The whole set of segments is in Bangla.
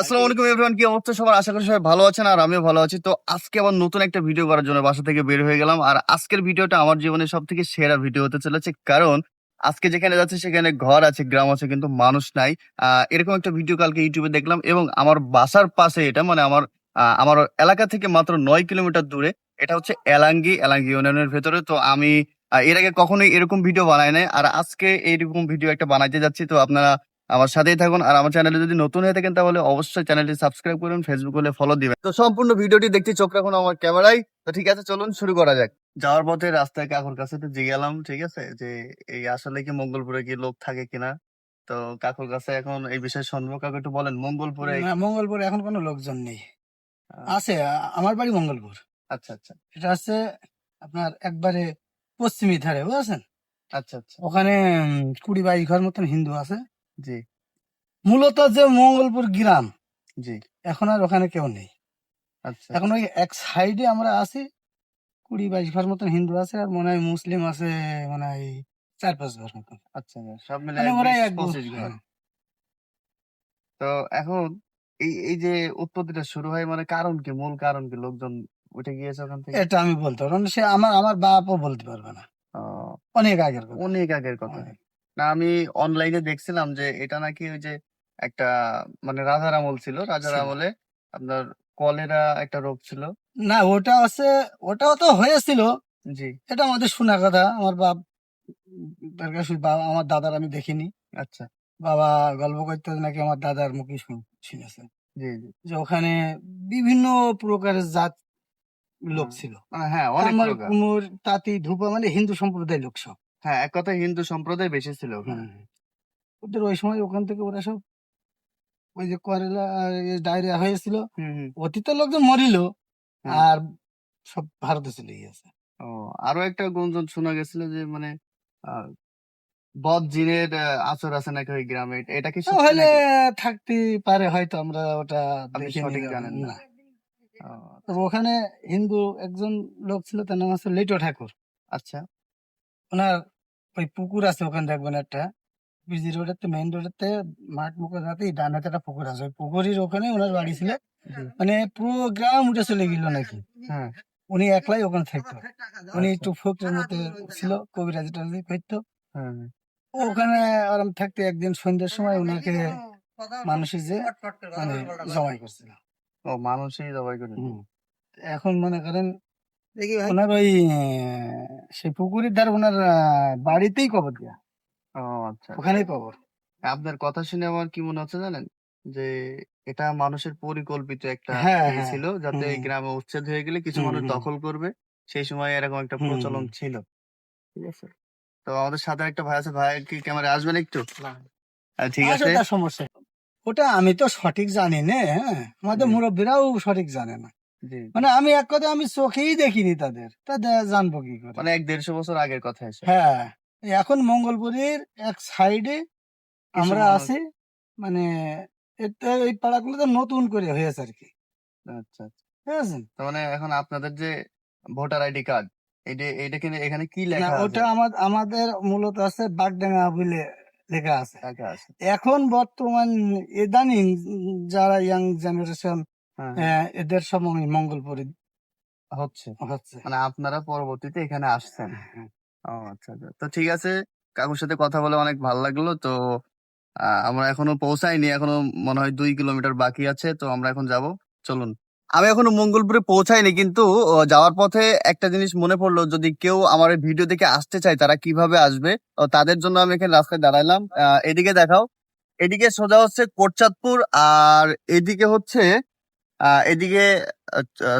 আসসালামু আলাইকুম এভরিওয়ান কি অবস্থা? সবার আশা করি সবাই ভালো আছেন আর আমিও ভালো আছি। তো আজকে আবার নতুন একটা ভিডিও করার জন্য বাসা থেকে বের হয়ে গেলাম। আর আজকের ভিডিওটা আমার সব থেকে সেরা ভিডিও হতে চলেছে। কারণ আজকে যেখানে যাচ্ছে, সেখানে ঘর আছে, গ্রাম আছে, কিন্তু মানুষ নাই। এরকম একটা ভিডিও কালকে ইউটিউবে দেখলাম এবং আমার বাসার পাশে এটা মানে আমার আমার এলাকা থেকে মাত্র নয় কিলোমিটার দূরে এটা হচ্ছে এলাঙ্গি এলাঙ্গি ইউনিয়নের ভেতরে। তো আমি এর আগে কখনোই এরকম ভিডিও বানাই নাই। আর আজকে এইরকম ভিডিও একটা বানাইতে যাচ্ছি। তো আপনারা আমার সাথেই থাকুন। আর আমার চ্যানেলে যদি নতুন হয়ে থাকেন তাহলে অবশ্যই চ্যানেলটি সাবস্ক্রাইব করুন ফেসবুক হলে ফলো দিবেন। তো সম্পূর্ণ ভিডিওটি দেখতে চোখ রাখুন আমার ক্যামেরায় তো ঠিক আছে চলুন শুরু করা যাক। যাওয়ার পথে রাস্তায় কাকুর কাছে তো জিজ্ঞালাম ঠিক আছে? যে এই আসলে কি মঙ্গলপুরে কি লোক থাকে কিনা? তো কাকুর কাছে এখন এই বিষয়ে শুনব। কাকু একটু বলেন মঙ্গলপুরে না, মঙ্গলপুর এখন কোনো লোকজন নেই। আছে আ- আমার বাড়ি মঙ্গলপুর। আচ্ছা আচ্ছা। এটা আছে আপনার একবারে পশ্চিমী ধারে বুঝেছেন? আচ্ছা আচ্ছা। ওখানে উম, কুড়ি বাইশ ঘর মতন হিন্দু আছে। জি। মূলত যে মঙ্গলপুর গ্রাম জি। এখন আর ওখানে কেউ নেই। আচ্ছা। এখন ওই এক সাইডে আমরা আছি কুড়ি বাইশ ঘর মতন হিন্দু আছে আর মনে হয় মুসলিম আছে মনে হয় চার পাঁচ ঘর মতন। আচ্ছা সব মিলে মানে এক পঁচিশ ঘর। তো এখন এই এই যে উৎপত্তিটা শুরু হয় মানে কারণ কি? মূল কারণ কি? লোকজন উঠে গিয়েছে ওখান থেকে? এটা আমি বলতে পারব সে আমার আমার বাপও বলতে পারবে না। অনেক আগের কথা। অনেক আগের কথা। না আমি অনলাইনে দেখছিলাম যে এটা নাকি ওই যে একটা মানে রাজার আমল ছিল রাজার ছিল। আমলে আপনার কলেরা একটা রোগ ছিল। না ওটা আছে ওটাও তো হয়েছিল। জি। এটা আমাদের শোনা কথা। আমার বাপ তার কাছে বাবা আমার দাদার আমি দেখিনি। আচ্ছা। বাবা গল্প করতে নাকি আমার দাদার মুখে শুন- শুনেছে। জি জি। যে ওখানে বিভিন্ন প্রকারের জাত লোক হুম। ছিল। হ্যাঁ অনেক আমার প্রকার। কুমোর তাঁতি ধুপা মানে হিন্দু সম্প্রদায়ের লোক সব। হ্যাঁ এক কথা হিন্দু সম্প্রদায় বেশি ছিল ওখানে। ওদের ওই সময় ওখান থেকে ওরা সব ওই যে করেলা ডায়রিয়া হয়েছিল। অতীত লোকজন মরিল আর সব ভারতে চলে গিয়েছে। ও আরও একটা গুঞ্জন শোনা গেছিল যে মানে বদ জিনের আচর আছে নাকি ওই গ্রামে? এটা কি হলে থাকতে পারে হয়তো আমরা ওটা সঠিক জানেন না। তো ওখানে হিন্দু একজন লোক ছিল তার নাম আছে লেটো ঠাকুর। আচ্ছা। ওনার ওই পুকুর আছে ওখানে দেখবেন একটা। বিজি রোডের মেইন রোডের মাঠ মুখে রাতেই ডান হাতে একটা পুকুর আছে। ওই পুকুরের ওখানে ওনার বাড়ি ছিল। মানে পুরো গ্রাম উঠে চলে গেল নাকি? হ্যাঁ উনি একলাই ওখানে থাকতো। উনি একটু ফোকরের মতো ছিল কবিরাজি টাজি করতো। হ্যাঁ। ওখানে আরাম থাকতে একদিন সন্ধ্যের সময় ওনাকে মানুষের যে মানে জমাই করছিল। ও মানুষই জবাই করে। এখন মনে করেন ওনার ওই সেই পুকুরের ধার ওনার বাড়িতেই কবর দেয়া। ও আচ্ছা ওখানেই কবর। আপনার কথা শুনে আমার কি মনে হচ্ছে জানেন? যে এটা মানুষের পরিকল্পিত একটা হ্যাঁ, ইয়ে হ্যাঁ। ছিল যাতে এই গ্রামে উচ্ছেদ হয়ে গেলে কিছু মানুষ দখল করবে। সেই সময় এরকম একটা প্রচলন ছিল। ঠিক আছে? তো আমাদের সাথে একটা ভাই আছে। ভাই কি ক্যামেরা আসবেন একটু? আহ, ঠিক আছে? আসলে তার সমস্যা। ওটা আমি তো সঠিক জানি না হ্যাঁ? আমাদের। মুরব্বীরাও সঠিক জানে না। মানে আমি এক কথা আমি চোখেই দেখিনি তাদের। তা জানব কি করে? মানে এক দেড়শো বছর আগের কথা এসে। হ্যাঁ এখন মঙ্গলপুরের এক সাইডে আমরা আছি মানে এটা এই পাড়াগুলো তো নতুন করে হয়েছে আর কি। আচ্ছা আচ্ছা। ঠিক আছে? মানে এখন আপনাদের যে ভোটার আইডি কার্ড এটা এটা কিন্তু এখানে কি লেখা ওটা আছে আমার আমাদের মূলত আছে বাগডাঙ্গা বলে লেখা আছে। এখন বর্তমান ইদানিং যারা ইয়াং জেনারেশন এদের সব আমি মঙ্গলপুরে হচ্ছে। হচ্ছে। মানে আপনারা পরবর্তীতে এখানে আসছেন। হ্যাঁ। ও আচ্ছা আচ্ছা। তো ঠিক আছে কাকুর সাথে কথা বলে অনেক ভালো লাগল। তো আমরা এখনও পৌঁছাইনি। এখনও মনে হয় দুই কিলোমিটার বাকি আছে। তো আমরা এখন যাব। চলুন। আমি এখনও মঙ্গলপুরে পৌঁছাইনি কিন্তু যাওয়ার পথে একটা জিনিস মনে পড়ল। যদি কেউ আমার ভিডিও দেখে আসতে চায় তারা কীভাবে আসবে? তাদের জন্য আমি এখানে রাস্তায় দাঁড়াইলাম। আহ, এদিকে দেখাও। এদিকে সোজা হচ্ছে কোটচাঁদপুর আর এদিকে হচ্ছে এদিকে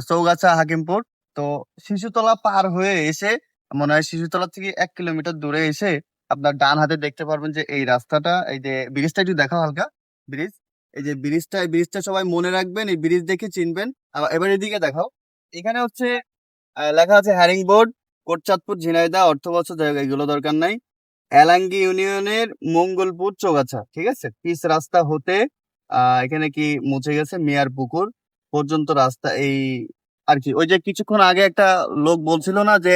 চৌগাছা, হাকিমপুর। তো শিশুতলা পার হয়ে এসে, মনে হয় শিশুতলা থেকে এক কিলোমিটার দূরে এসে আপনার ডান হাতে দেখতে পারবেন যে এই রাস্তাটা, এই যে ব্রিজটা একটু দেখাও হালকা। ব্রিজ, এই যে ব্রিজটা, এই ব্রিজটা সবাই মনে রাখবেন, এই ব্রিজ দেখে চিনবেন। এবার এদিকে দেখাও। এখানে হচ্ছে লেখা আছে হ্যারিং বোর্ড, কোটচাঁদপুর ঝিনাইদা অর্থ বছর, যাই এগুলো দরকার নাই। এলাঙ্গি ইউনিয়নের মঙ্গলপুর, চৌগাছা, ঠিক আছে? পিস রাস্তা হতে এখানে কি মুছে গেছে? মেয়ার পুকুর। পর্যন্ত রাস্তা, এই আর কি। ওই যে কিছুক্ষণ আগে একটা লোক বলছিল না যে,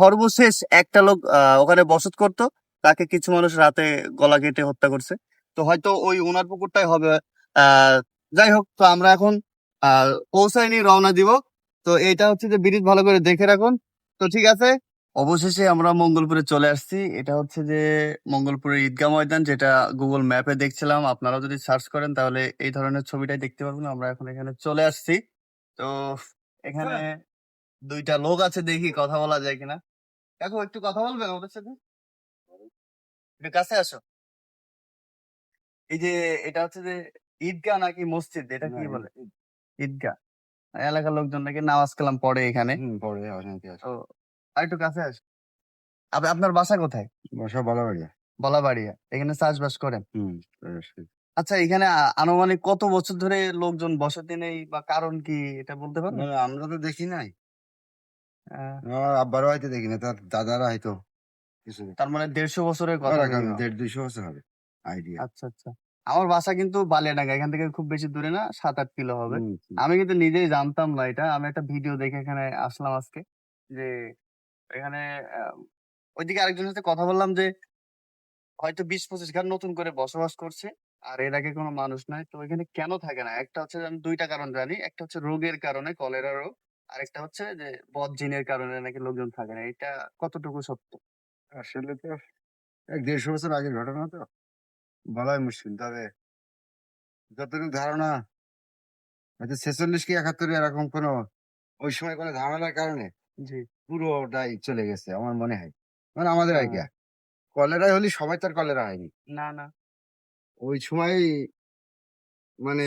সর্বশেষ একটা লোক ওখানে বসত করত, তাকে কিছু মানুষ রাতে গলা কেটে হত্যা করছে। তো হয়তো ওই ওনার পুকুরটাই হবে যাই হোক, তো আমরা এখন পৌঁছায়নি, রওনা দিব। তো এটা হচ্ছে যে ব্রিজ ভালো করে দেখে রাখুন। তো ঠিক আছে অবশেষে আমরা মঙ্গলপুরে চলে আসছি। এটা হচ্ছে যে মঙ্গলপুরের ঈদগাহ ময়দান যেটা গুগল ম্যাপে দেখছিলাম। আপনারা যদি সার্চ করেন তাহলে এই ধরনের ছবিটাই দেখতে পারবেন। আমরা এখন এখানে চলে আসছি। তো এখানে দুইটা লোক আছে দেখি কথা বলা যায় কিনা। দেখো একটু কথা বলবেন ওদের সাথে? একটু কাছে আসো। এই যে এটা হচ্ছে যে ঈদগাহ নাকি মসজিদ? এটা কি বলে? ঈদগাহ। এলাকার লোকজন নাকি নামাজ কালাম পড়ে এখানে। হুম, পরে অশান্তি আছে তো আর একটু কাছে আস। আপ- আপনার বাসা কোথায়? বসা বলা বাড়িয়া বলাবাড়িয়া। এখানে চাষবাস করেন? আচ্ছা এখানে আনুমানিক কত বছর ধরে লোকজন বসতি নেই বা কারণ কি এটা বলতে পারবেন? না, আমরা তো দেখি নাই। আব্বারও হয়তো দেখি না তার দাদারা হয়তো কিছু তার মানে দেড়শো বছরের কথা। দেড় দুইশো বছর হবে। আইডিয়া আচ্ছা আচ্ছা। আমার বাসা কিন্তু বালিয়াডাঙ্গা এখান থেকে খুব বেশি দূরে না সাত আট কিলো হবে। আমি কিন্তু নিজেই জানতাম না এটা। আমি একটা ভিডিও দেখে এখানে আসলাম আজকে যে এখানে ওইদিকে আরেকজনের সাথে কথা বললাম যে, হয়তো বিশ পঁচিশ ঘর নতুন করে বসবাস করছে, আর এর আগে কোনো মানুষ নাই। তো এখানে কেন থাকে না? একটা হচ্ছে আমি দুইটা কারণ জানি। একটা হচ্ছে রোগের কারণে, কলেরা রোগ। আর একটা হচ্ছে যে, বদ জিনের কারণে নাকি লোকজন থাকে না। এটা কতটুকু সত্য? আসলে তো এক দেড়শো বছর আগের ঘটনা তো। বলাই মুশকিল। তবে যতটুকু ধারণা, হয়তো ছেচল্লিশ কি একাত্তর এরকম কোনো ওই সময় কোনো ঝামেলার কারণে জি। পুরোটাই চলে গেছে আমার মনে হয়। মানে আমাদের হ্যাঁ। আইডিয়া কলেরাই হলে সবাই তার কলেরা হয়নি। না না। ওই সময় মানে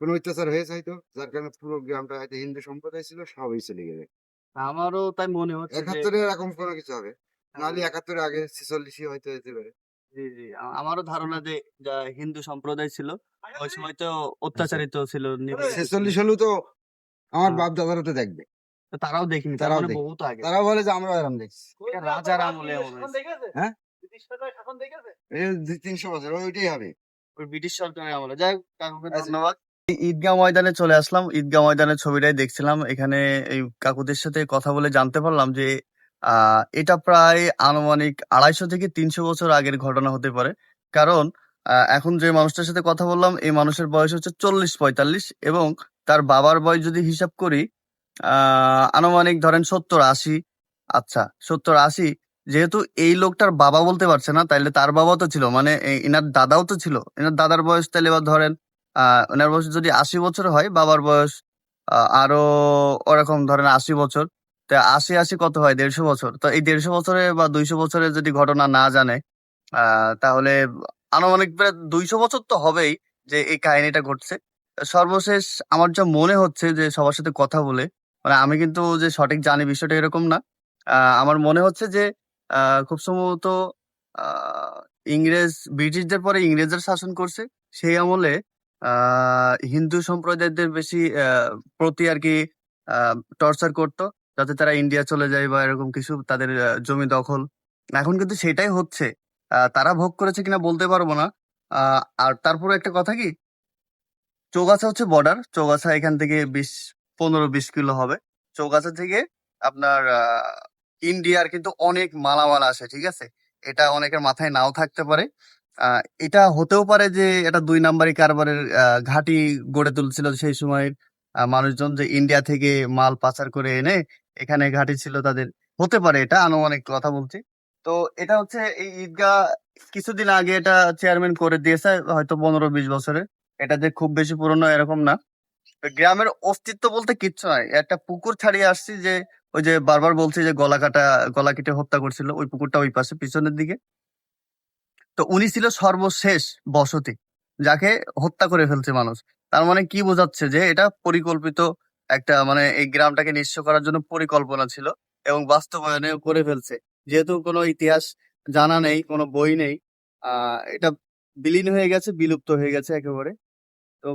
কোনো অত্যাচার হয়েছে হয়তো যার কারণে পুরো গ্রামটা হয়তো হিন্দু সম্প্রদায় ছিল সবই চলে গেছে। আমারও তাই মনে হচ্ছে একাত্তরে এরকম কোনো কিছু হবে? নাহলে একাত্তরে আগে ছেচল্লিশই হয়তো যেতে পারে। জি জি। আমারও ধারণা যে হিন্দু সম্প্রদায় ছিল ওই সময় তো অত্যাচারিত ছিল ছেচল্লিশ হলেও তো আমার হ্যাঁ। বাপ দাদারা তো দেখবে। তারাও দেখিনি তারাও মানে বহুত আগে। তারা বলে যে আমরা এরকম দেখছি। রাজার আমলে হ্যাঁ? তিনশো বছর ওইটাই হবে। ব্রিটিশ সরকারের আমলে যাই হোক কাকুকে আচ্ছা। ধন্যবাদ। ময়দানে চলে আসলাম। ময়দানের ছবিটাই দেখছিলাম। এখানে এই কাকুদের সাথে কথা বলে জানতে পারলাম যে আহ এটা প্রায় আনুমানিক আড়াইশো থেকে তিনশো বছর আগের ঘটনা হতে পারে। কারণ আহ, এখন যে মানুষটার সাথে কথা বললাম এই মানুষের বয়স হচ্ছে চল্লিশ পঁয়তাল্লিশ এবং তার বাবার বয়স যদি হিসাব করি আনুমানিক ধরেন সত্তর আশি। আচ্ছা সত্তর আশি, যেহেতু এই লোকটার বাবা বলতে পারছে না, তাইলে তার বাবা তো ছিল মানে এনার দাদাও তো ছিল। এনার দাদার বয়স তাহলে এবার ধরেন, আহ, ওনার বয়স যদি আশি বছর হয়, বাবার বয়স আরও ওরকম ধরেন আশি বছর, তা আশি আশি কত হয়? দেড়শো বছর। তো এই দেড়শো বছরে বা দুইশো বছরে যদি ঘটনা না জানে তাহলে আনুমানিক প্রায় দুইশো বছর তো হবেই যে এই কাহিনীটা ঘটছে। সর্বশেষ আমার যা মনে হচ্ছে যে সবার সাথে কথা বলে মানে আমি কিন্তু যে সঠিক জানি বিষয়টা এরকম না। আমার মনে হচ্ছে যে খুব সম্ভবত ইংরেজ, ব্রিটিশদের পরে ইংরেজরা শাসন করছে। সেই আমলে হিন্দু সম্প্রদায়দের বেশি প্রতি আর কি টর্চার করতো, যাতে তারা ইন্ডিয়া চলে যায় বা এরকম কিছু তাদের জমি দখল। এখন কিন্তু সেটাই হচ্ছে। তারা ভোগ করেছে কিনা বলতে পারব না। আর তারপরে একটা কথা কি? চৌগাছা হচ্ছে বর্ডার চৌগাছা এখান থেকে বিশ পনেরো বিশ কিলো হবে। চৌগাছা থেকে আপনার ইন্ডিয়ার কিন্তু অনেক মালামাল আসে, ঠিক আছে? এটা অনেকের মাথায় নাও থাকতে পারে। এটা হতেও পারে যে এটা দুই নাম্বারই কারবারের ঘাঁটি গড়ে তুলছিল সেই সময়ের মানুষজন যে ইন্ডিয়া থেকে মাল পাচার করে এনে এখানে ঘাঁটি ছিল তাদের। হতে পারে এটা আনুমানিক কথা বলছি। তো এটা হচ্ছে এই ঈদগাহ কিছুদিন আগে এটা চেয়ারম্যান করে দিয়েছে, হয়তো পনেরো বিশ বছরে এটা যে খুব বেশি পুরনো এরকম না। গ্রামের অস্তিত্ব বলতে কিচ্ছু নাই। একটা পুকুর ছাড়িয়ে আসছি যে, ওই যে বারবার বলছি যে, গলা কাটা, গলা কেটে হত্যা করছিল, ওই পুকুরটা ওই পাশে, পিছনের দিকে। তো উনি ছিল সর্বশেষ বসতি, যাকে হত্যা করে ফেলছে মানুষ। তার মানে কি বোঝাচ্ছে যে, এটা পরিকল্পিত একটা মানে এই গ্রামটাকে নিঃস্ব করার জন্য পরিকল্পনা ছিল এবং বাস্তবায়নে করে ফেলছে। যেহেতু কোনো ইতিহাস জানা নেই, কোনো বই নেই এটা বিলীন হয়ে গেছে, বিলুপ্ত হয়ে গেছে একেবারে। তো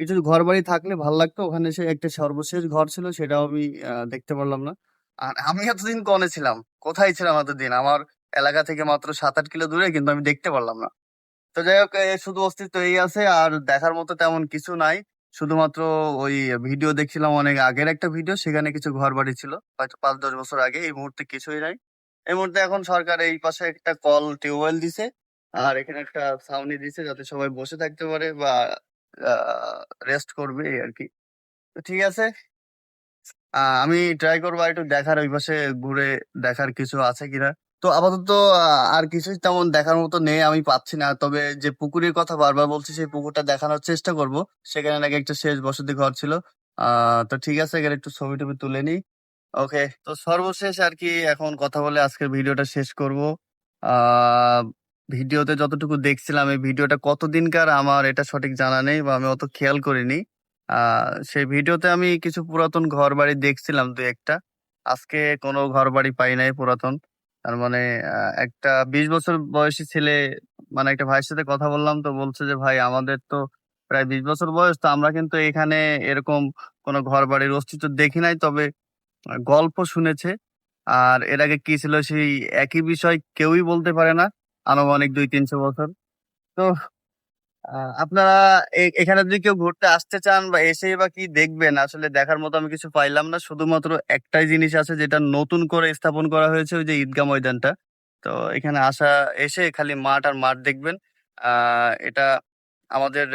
একটু ঘর বাড়ি থাকলে ভালো লাগতো, ওখানে সে একটা সর্বশেষ ঘর ছিল, সেটাও আমি দেখতে পারলাম না। আর আমি এতদিন কনে ছিলাম? কোথায় ছিলাম এতদিন? আমার এলাকা থেকে মাত্র সাত আট কিলো দূরে, কিন্তু আমি দেখতে পারলাম না। তো যাই হোক শুধু অস্তিত্ব এই আছে, আর দেখার মতো তেমন কিছু নাই। শুধুমাত্র ওই ভিডিও দেখছিলাম অনেক আগের একটা ভিডিও, সেখানে কিছু ঘর বাড়ি ছিল। পাঁচ দশ বছর আগে, এই মুহূর্তে কিছুই নাই। এই মুহূর্তে এখন সরকার এই পাশে একটা কল টিউবওয়েল দিছে, আর এখানে একটা ছাউনি দিছে, যাতে সবাই বসে থাকতে পারে বা রেস্ট করবে আর কি তো ঠিক আছে। আমি ট্রাই করব একটু দেখার, ওই পাশে ঘুরে দেখার কিছু আছে কিনা। তো আপাতত আর কিছুই তেমন দেখার মতো নেই, আমি পাচ্ছি না। তবে যে পুকুরের কথা বারবার বলছি, সেই পুকুরটা দেখানোর চেষ্টা করব। সেখানে নাকি একটা শেষ বসতি ঘর ছিল। তো ঠিক আছে, এখানে একটু ছবি টবি তুলে নিই। ওকে তো সর্বশেষ আর কি এখন কথা বলে আজকের ভিডিওটা শেষ করব। আহ ভিডিওতে যতটুকু দেখছিলাম, এই ভিডিওটা কতদিনকার আমার এটা সঠিক জানা নেই বা আমি অত খেয়াল করিনি। সেই ভিডিওতে আমি কিছু পুরাতন ঘর বাড়ি দেখছিলাম দু একটা। আজকে কোনো ঘর বাড়ি পাই নাই পুরাতন। তার মানে একটা বিশ বছর বয়সী ছেলে মানে একটা ভাইয়ের সাথে কথা বললাম তো বলছে যে, ভাই, আমাদের তো প্রায় বিশ বছর বয়স, তো আমরা কিন্তু এখানে এরকম কোনো ঘর বাড়ির অস্তিত্ব দেখি নাই। তবে গল্প শুনেছে। আর এর আগে কি ছিল সেই একই বিষয় কেউই বলতে পারে না। আনুমানিক দুই তিনশো বছর। তো আপনারা এখানে যদি কেউ ঘুরতে আসতে চান বা এসে বা কি দেখবেন, আসলে দেখার মতো আমি কিছু পাইলাম না। শুধুমাত্র একটাই জিনিস আছে যেটা নতুন করে স্থাপন করা হয়েছে, ওই যে ঈদগাহ ময়দানটা। তো, এখানে আসা, এসে খালি মাঠ আর মাঠ দেখবেন। এটা আমাদের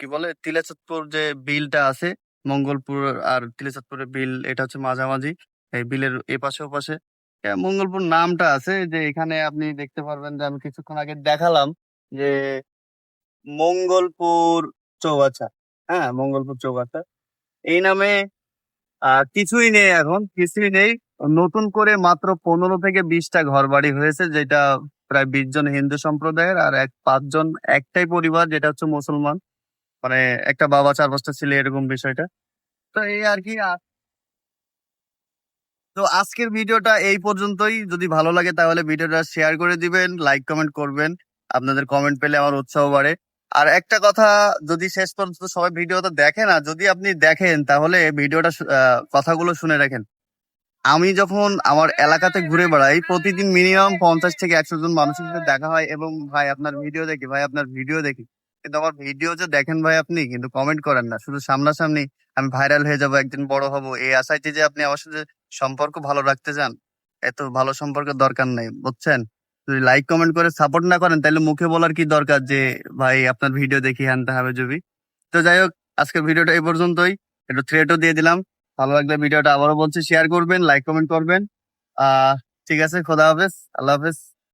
কি বলে তিলাচাঁদপুর যে বিলটা আছে, মঙ্গলপুর আর তিলাচাঁদপুরের বিল, এটা হচ্ছে মাঝামাঝি। এই বিলের এপাশে ওপাশে। মঙ্গলপুর নামটা আছে যে এখানে আপনি দেখতে পারবেন যে আমি কিছুক্ষণ আগে দেখালাম যে মঙ্গলপুর চৌগাছা হ্যাঁ মঙ্গলপুর চৌগাছা এই নামে কিছুই নেই এখন, কিছুই নেই। নতুন করে মাত্র পনেরো থেকে বিশটা ঘর বাড়ি হয়েছে, যেটা প্রায় বিশ জন হিন্দু সম্প্রদায়ের আর এক পাঁচজন একটাই পরিবার, যেটা হচ্ছে মুসলমান। মানে একটা বাবা, চার পাঁচটা ছেলে, এরকম বিষয়টা। তো এই আর কি আর তো আজকের ভিডিওটা এই পর্যন্তই। যদি ভালো লাগে তাহলে ভিডিওটা শেয়ার করে দিবেন লাইক কমেন্ট করবেন। আপনাদের কমেন্ট পেলে আমার উৎসাহ বাড়ে। আর একটা কথা, যদি শেষ পর্যন্ত সবাই ভিডিওটা দেখে না যদি আপনি দেখেন, তাহলে ভিডিওটা কথাগুলো শুনে রাখেন। আমি যখন আমার এলাকাতে ঘুরে বেড়াই, প্রতিদিন মিনিমাম পঞ্চাশ থেকে একশো জন মানুষের সাথে দেখা হয় এবং ভাই আপনার ভিডিও দেখি, ভাই আপনার ভিডিও দেখি। কিন্তু আমার ভিডিও যে দেখেন ভাই আপনি, কিন্তু কমেন্ট করেন না। শুধু সামনাসামনি আমি ভাইরাল হয়ে যাব, একদিন বড় হব। এই আশাইতে যে আপনি আমার সাথে সম্পর্ক ভালো রাখতে চান, এত ভালো সম্পর্কের দরকার নেই, বুঝছেন? যদি লাইক কমেন্ট করে সাপোর্ট না করেন, তাহলে মুখে বলার কি দরকার যে, ভাই, আপনার ভিডিও দেখি আনতে হবে জবি তো যাই হোক, আজকের ভিডিওটা এই পর্যন্তই, একটু থ্রেটও দিয়ে দিলাম, ভালো লাগলে ভিডিওটা আবারও বলছি শেয়ার করবেন লাইক কমেন্ট করবেন, আহ, ঠিক আছে, খোদা হাফেজ, আল্লাহ হাফেজ।